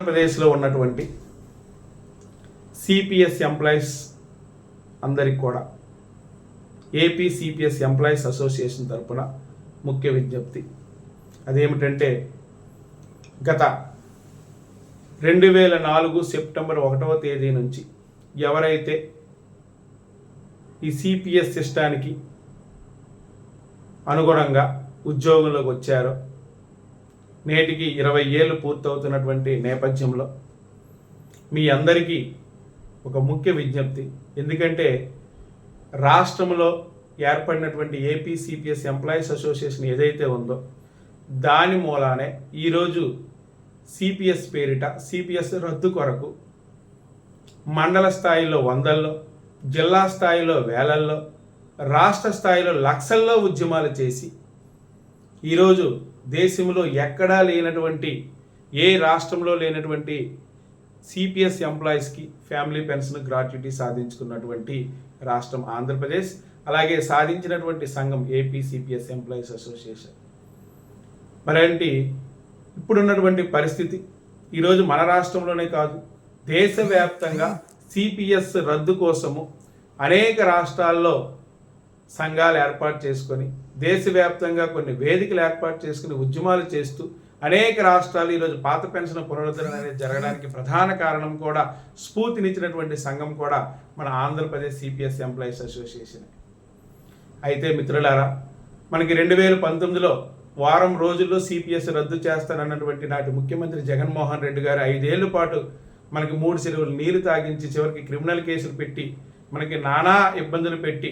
ఆంధ్రప్రదేశ్లో ఉన్నటువంటి CPS employees అందరికి కూడా ఏపీ సిపిఎస్ ఎంప్లాయీస్ అసోసియేషన్ తరపున ముఖ్య విజ్ఞప్తి. అదేమిటంటే గత రెండు వేల నాలుగు సెప్టెంబర్ ఒకటవ తేదీ నుంచి ఎవరైతే ఈ సిపిఎస్ సిస్టానికి అనుగుణంగా ఉద్యోగంలోకి వచ్చారో నేటికి ఇరవై ఏళ్ళు పూర్తవుతున్నటువంటి నేపథ్యంలో మీ అందరికీ ఒక ముఖ్య విజ్ఞప్తి. ఎందుకంటే రాష్ట్రంలో ఏర్పడినటువంటి ఏపీసీపీఎస్ ఎంప్లాయీస్ అసోసియేషన్ ఏదైతే ఉందో దాని మూలానే ఈరోజు సిపిఎస్ పేరిట సిపిఎస్ రద్దు కొరకు మండల స్థాయిలో వందల్లో జిల్లా స్థాయిలో వేలల్లో రాష్ట్ర స్థాయిలో లక్షల్లో ఉద్యమాలు చేసి ఈరోజు దేశంలో ఎక్కడా లేనటువంటి ఏ రాష్ట్రంలో లేనటువంటి సిపిఎస్ ఎంప్లాయీస్కి ఫ్యామిలీ పెన్షన్ గ్రాట్యుటీ సాధించుకున్నటువంటి రాష్ట్రం ఆంధ్రప్రదేశ్ అలాగే సాధించినటువంటి సంఘం ఏపీ సిపిఎస్ ఎంప్లాయీస్ అసోసియేషన్ మరేంటి? ఇప్పుడున్నటువంటి పరిస్థితి ఈరోజు మన రాష్ట్రంలోనే కాదు. దేశవ్యాప్తంగా సిపిఎస్ రద్దు కోసము అనేక రాష్ట్రాల్లో సంఘాలు ఏర్పాటు చేసుకొని దేశవ్యాప్తంగా కొన్ని వేదికలు ఏర్పాటు చేసుకుని ఉద్యమాలు చేస్తూ అనేక రాష్ట్రాలు ఈరోజు పాత పెన్షన్ పునరుద్ధరణ అనేది జరగడానికి ప్రధాన కారణం కూడా స్ఫూర్తినిచ్చినటువంటి సంఘం కూడా మన ఆంధ్రప్రదేశ్ సిపిఎస్ ఎంప్లాయీస్ అసోసియేషన్. అయితే మిత్రులారా మనకి రెండు వేల పంతొమ్మిదిలో వారం రోజుల్లో సిపిఎస్ రద్దు చేస్తానన్నటువంటి నాటి ముఖ్యమంత్రి జగన్మోహన్ రెడ్డి గారు ఐదేళ్ళ పాటు మనకి మూడు చెరువులు నీరు తాగించి చివరికి క్రిమినల్ కేసులు పెట్టి మనకి నానా ఇబ్బందులు పెట్టి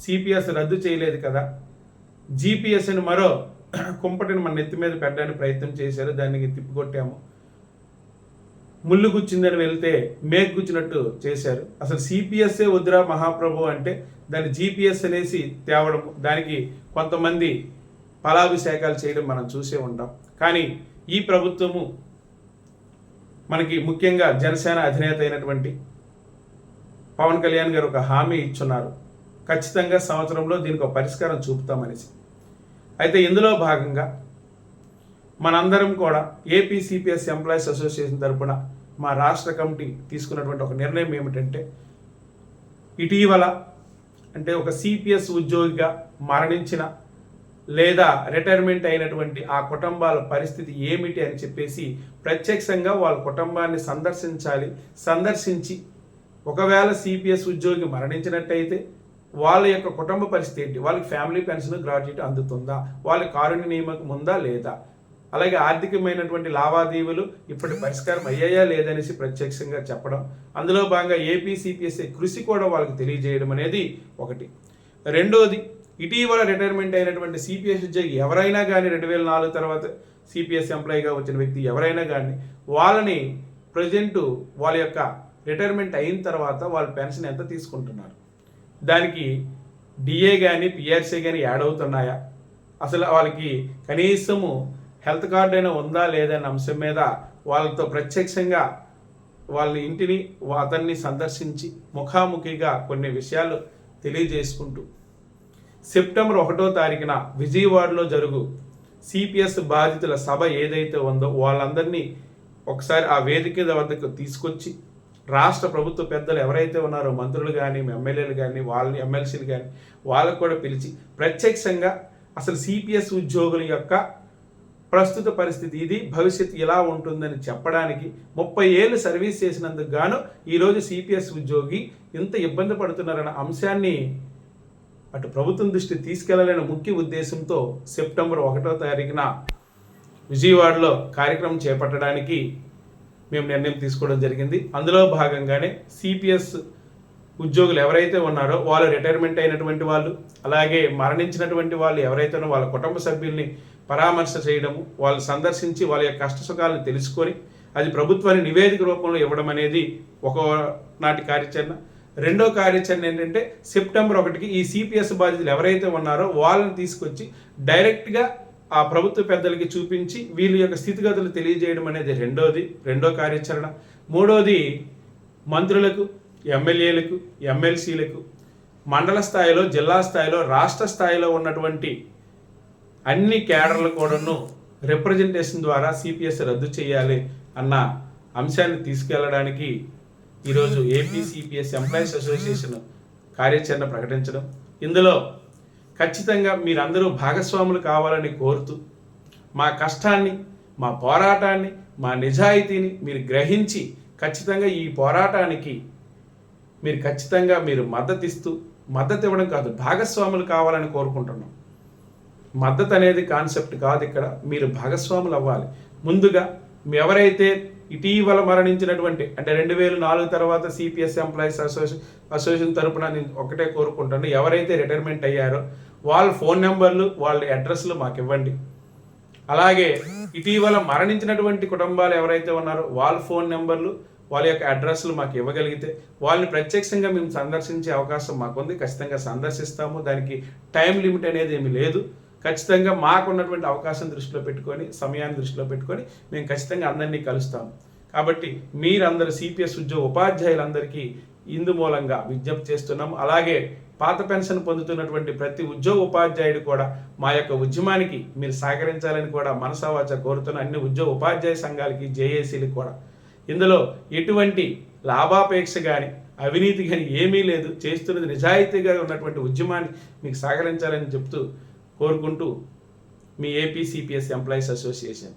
సిపిఎస్ రద్దు చేయలేదు కదా. జీపీఎస్ మరో కుంపటిని మన నెత్తి మీద పెట్టడానికి ప్రయత్నం చేశారు. దానికి తిప్పికొట్టాము. ముళ్ళు గుచ్చిందని వెళ్తే మేక్ గుచ్చినట్టు చేశారు. అసలు సిపిఎస్ఏ వద్దురా మహాప్రభు అంటే దాన్ని జీపీఎస్ అనేసి తేవడం దానికి కొంతమంది ఫలాభిషేకాలు చేయడం మనం చూసే ఉంటాం. కానీ ఈ ప్రభుత్వము మనకి ముఖ్యంగా జనసేన అధినేత అయినటువంటి పవన్ కళ్యాణ్ గారు ఒక హామీ ఇచ్చున్నారు. ఖచ్చితంగా సంవత్సరంలో దీనికి ఒక పరిష్కారం చూపుతామనేసి. అయితే ఇందులో భాగంగా మనందరం కూడా ఏపీసీపీఎస్ ఎంప్లాయీస్ అసోసియేషన్ తరపున మా రాష్ట్ర కమిటీ తీసుకున్నటువంటి ఒక నిర్ణయం ఏమిటంటే ఇటీవల అంటే ఒక సిపిఎస్ ఉద్యోగిగా మరణించిన లేదా రిటైర్మెంట్ అయినటువంటి ఆ కుటుంబాల పరిస్థితి ఏమిటి అని చెప్పేసి ప్రత్యక్షంగా వాళ్ళ కుటుంబాన్ని సందర్శించాలి సందర్శించి ఒకవేళ సిపిఎస్ ఉద్యోగి మరణించినట్టయితే వాళ్ళ యొక్క కుటుంబ పరిస్థితి ఏంటి? వాళ్ళకి ఫ్యామిలీ పెన్షన్ గ్రాడ్యుయేట్ అందుతుందా? వాళ్ళ కారుణ్య నియామకం ఉందా లేదా? అలాగే ఆర్థికమైనటువంటి లావాదేవీలు ఇప్పటి పరిష్కారం అయ్యాయా లేదనేసి ప్రత్యక్షంగా చెప్పడం. అందులో భాగంగా ఏపీ కృషి కూడా వాళ్ళకి తెలియజేయడం అనేది ఒకటి. రెండోది ఇటీవల రిటైర్మెంట్ అయినటువంటి సిపిఎస్ ఉద్యోగి ఎవరైనా కానీ రెండు వేల నాలుగు తర్వాత సిపిఎస్ ఎంప్లాయీగా వచ్చిన వ్యక్తి ఎవరైనా కానీ వాళ్ళని ప్రజెంటు వాళ్ళ యొక్క రిటైర్మెంట్ అయిన తర్వాత వాళ్ళ పెన్షన్ ఎంత తీసుకుంటున్నారు? దానికి డిఏ కానీ పిఆర్సీ కానీ యాడ్ అవుతున్నాయా? అసలు వాళ్ళకి కనీసము హెల్త్ కార్డ్ అయినా ఉందా లేదనే అంశం మీద వాళ్ళతో ప్రత్యక్షంగా వాళ్ళ ఇంటిని అతన్ని సందర్శించి ముఖాముఖిగా కొన్ని విషయాలు తెలియజేసుకుంటూ. సెప్టెంబర్ ఒకటో తారీఖున విజయవాడలో జరుగు సిపిఎస్ బాధితుల సభ ఏదైతే ఉందో వాళ్ళందరినీ ఒకసారి ఆ వేదిక వద్దకు తీసుకొచ్చి రాష్ట్ర ప్రభుత్వ పెద్దలు ఎవరైతే ఉన్నారో మంత్రులు కానీ ఎమ్మెల్యేలు కానీ వాళ్ళని ఎమ్మెల్సీలు కానీ వాళ్ళకు కూడా పిలిచి ప్రత్యక్షంగా అసలు సిపిఎస్ ఉద్యోగుల యొక్క ప్రస్తుత పరిస్థితి ఇది భవిష్యత్తు ఇలా ఉంటుందని చెప్పడానికి ముప్పై ఏళ్ళు సర్వీస్ చేసినందుకు గాను ఈరోజు సిపిఎస్ ఉద్యోగి ఇంత ఇబ్బంది పడుతున్నారన్న అంశాన్ని అటు ప్రభుత్వం దృష్టి తీసుకెళ్ళాలనే ముఖ్య ఉద్దేశంతో సెప్టెంబర్ ఒకటో తారీఖున విజయవాడలో కార్యక్రమం చేపట్టడానికి మేము నిర్ణయం తీసుకోవడం జరిగింది. అందులో భాగంగానే సిపిఎస్ ఉద్యోగులు ఎవరైతే ఉన్నారో వాళ్ళు రిటైర్మెంట్ అయినటువంటి వాళ్ళు అలాగే మరణించినటువంటి వాళ్ళు ఎవరైతేనో వాళ్ళ కుటుంబ సభ్యుల్ని పరామర్శ చేయడము వాళ్ళు సందర్శించి వాళ్ళ యొక్క కష్టసుఖాలను తెలుసుకొని అది ప్రభుత్వాన్ని నివేదిక రూపంలో ఇవ్వడం అనేది ఒక నాటి కార్యాచరణ. రెండో కార్యాచరణ ఏంటంటే సెప్టెంబర్ ఒకటికి ఈ సిపిఎస్ బాధితులు ఎవరైతే ఉన్నారో వాళ్ళని తీసుకొచ్చి డైరెక్ట్గా ఆ ప్రభుత్వ పెద్దలకి చూపించి వీళ్ళ యొక్క స్థితిగతులు తెలియజేయడం అనేది రెండోది రెండో కార్యాచరణ. మూడోది మంత్రులకు ఎమ్మెల్యేలకు ఎమ్మెల్సీలకు మండల స్థాయిలో జిల్లా స్థాయిలో రాష్ట్ర స్థాయిలో ఉన్నటువంటి అన్ని కేడర్లు కూడాను రిప్రజెంటేషన్ ద్వారా సిపిఎస్ రద్దు చేయాలి అన్న అంశాన్ని తీసుకెళ్ళడానికి ఈరోజు ఏపీ సిపిఎస్ ఎంప్లాయీస్ అసోసియేషన్ కార్యాచరణ ప్రకటించడం. ఇందులో ఖచ్చితంగా మీరందరూ భాగస్వాములు కావాలని కోరుతూ మా కష్టాన్ని మా పోరాటాన్ని మా నిజాయితీని మీరు గ్రహించి ఖచ్చితంగా ఈ పోరాటానికి మీరు ఖచ్చితంగా మీరు మద్దతు ఇస్తూ మద్దతు ఇవ్వడం కాదు భాగస్వాములు కావాలని కోరుకుంటున్నాం. మద్దతు అనేది కాన్సెప్ట్ కాదు ఇక్కడ మీరు భాగస్వాములు అవ్వాలి. ముందుగా ఎవరైతే ఇటీవల మరణించినటువంటి అంటే రెండు వేల నాలుగు తర్వాత సిపిఎస్ ఎంప్లాయీస్ అసోసియేషన్ అసోసియేషన్ తరపున నేను ఒకటే కోరుకుంటాను ఎవరైతే రిటైర్మెంట్ అయ్యారో వాళ్ళ ఫోన్ నెంబర్లు వాళ్ళ అడ్రస్లు మాకు ఇవ్వండి. అలాగే ఇటీవల మరణించినటువంటి కుటుంబాలు ఎవరైతే ఉన్నారో వాళ్ళ ఫోన్ నెంబర్లు వాళ్ళ యొక్క అడ్రస్లు మాకు ఇవ్వగలిగితే వాళ్ళని ప్రత్యక్షంగా మేము సందర్శించే అవకాశం మాకుంది. ఖచ్చితంగా సందర్శిస్తాము. దానికి టైం లిమిట్ అనేది ఏమీ లేదు. ఖచ్చితంగా మాకున్నటువంటి అవకాశం దృష్టిలో పెట్టుకొని సమయాన్ని దృష్టిలో పెట్టుకొని మేము ఖచ్చితంగా అందరినీ కలుస్తాం. కాబట్టి మీరందరు సిపిఎస్ ఉద్యోగ ఉపాధ్యాయులందరికీ ఇందు మూలంగా విజ్ఞప్తి చేస్తున్నాం. అలాగే పాత పెన్షన్ పొందుతున్నటువంటి ప్రతి ఉద్యోగ ఉపాధ్యాయుడు కూడా మా యొక్క ఉద్యమానికి మీరు సహకరించాలని కూడా మనసావాచ కోరుతున్న అన్ని ఉద్యోగ ఉపాధ్యాయ సంఘాలకి జేఏసీలకు కూడా. ఇందులో ఎటువంటి లాభాపేక్ష కానీ అవినీతి కానీ ఏమీ లేదు. చేస్తున్నది నిజాయితీగా ఉన్నటువంటి ఉద్యమాన్ని మీకు సహకరించాలని చెప్తూ కోరుకుంటూ మీ ఏపీసీపీఎస్ ఎంప్లాయీస్ అసోసియేషన్